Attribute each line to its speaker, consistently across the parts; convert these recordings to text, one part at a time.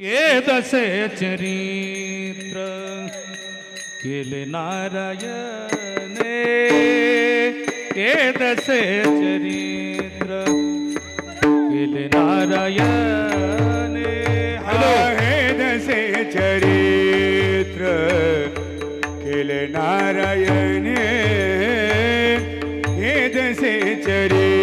Speaker 1: ये दसे चरित्र केले नारायणे। ये दसे चरित्र केले नारायणे। हॅलो!
Speaker 2: हे दसे चरित्र केले नारायणे। हे दसे चरित्र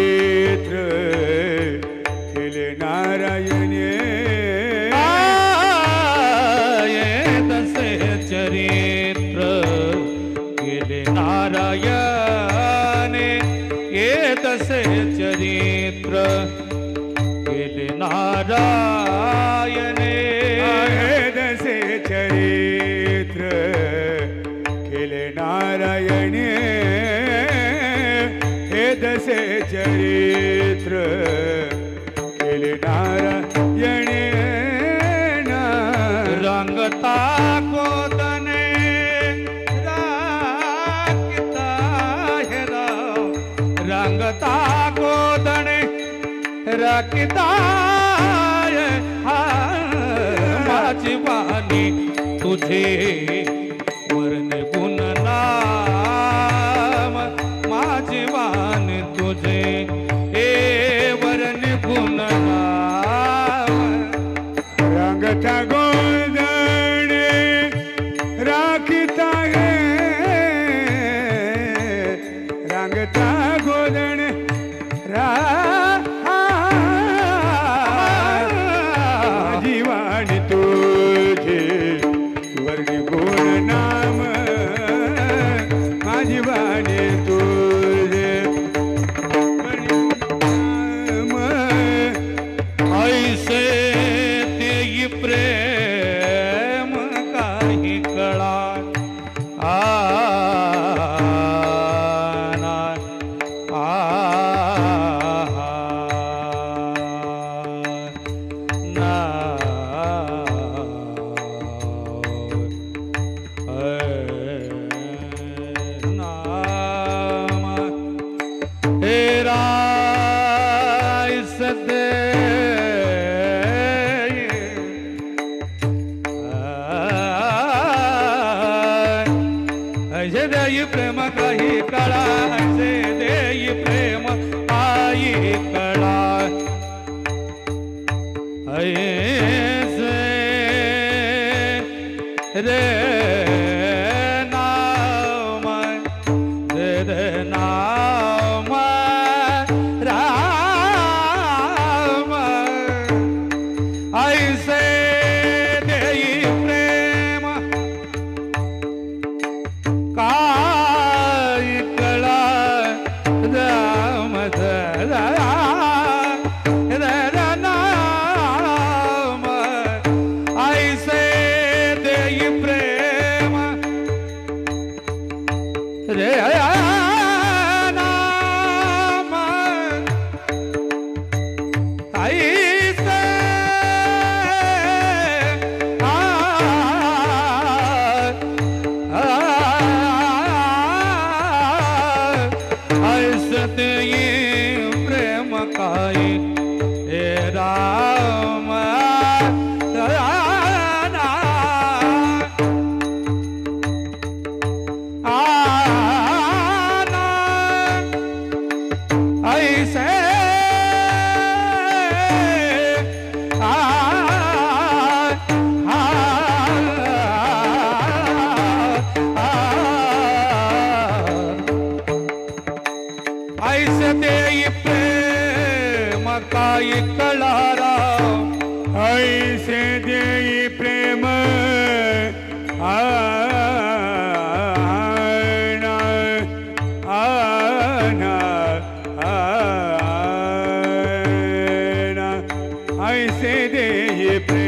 Speaker 1: नेत्र केले नारायणे. दसे चरित्र केले नारायणे.
Speaker 2: हे दसे चरित्र केले नारायणे.
Speaker 1: रंगता कोदने राखता हे हा माझी वाणी तुझे प्रेम कही कड़ा से दे प्रेम आई कड़ा ऐसे रे cair. प्रेम काही
Speaker 2: ऐसे देई प्रेम आना ऐसे देई प्रेम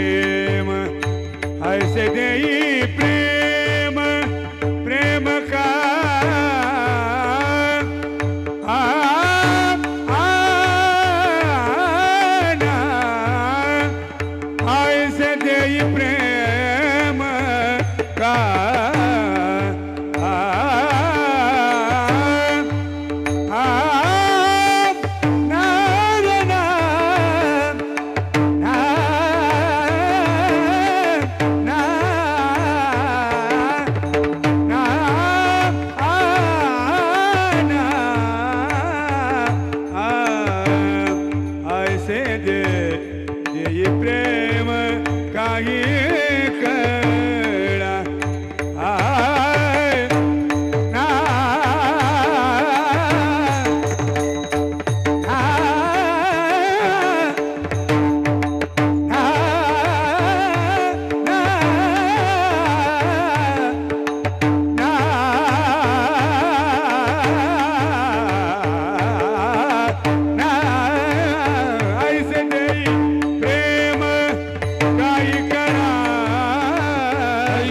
Speaker 2: e prema, caindo.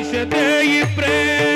Speaker 2: CD e prêmio.